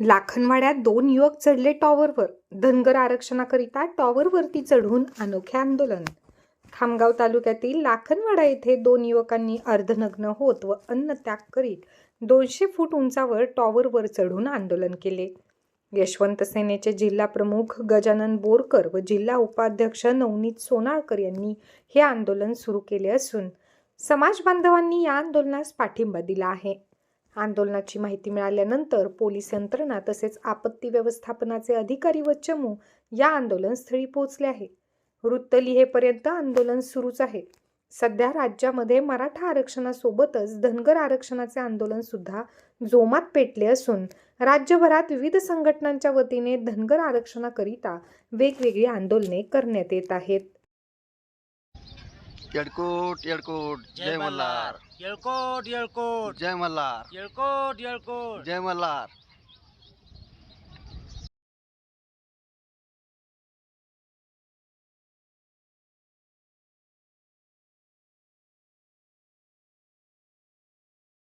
लाखनवाड्यात दोन युवक चढले टॉवरवर. धनगर आरक्षणाकरिता टॉवरवरती चढून अनोखे आंदोलन. खामगाव तालुक्यातील लाखनवाडा येथे दोन युवकांनी अर्धनग्न होत व अन्न त्याग करीत दोनशे फूट उंचावर टॉवरवर चढून आंदोलन केले. यशवंत सेनेचे जिल्हा प्रमुख गजानन बोरकर व जिल्हा उपाध्यक्ष नवनीत सोनाळकर यांनी हे आंदोलन सुरू केले असून समाज बांधवांनी या आंदोलनास पाठिंबा दिला आहे. आंदोलनाची माहिती मिळाल्यानंतर पोलीस यंत्रणा तसेच आपत्ती व्यवस्थापनाचे अधिकारी व चमू या आंदोलनस्थळी पोहोचले आहे. वृत्त लिहेपर्यंत आंदोलन सुरूच आहे. सध्या राज्यामध्ये मराठा आरक्षणासोबतच धनगर आरक्षणाचे आंदोलन सुद्धा जोमात पेटले असून राज्यभरात विविध संघटनांच्या वतीने धनगर आरक्षणाकरिता वेगवेगळी आंदोलने करण्यात येत आहेत. येडकोट येडकोट जय मल्हार. येळकोट येळकोट. जय मल्हार. येळकोट येळकोट. जय मल्हार.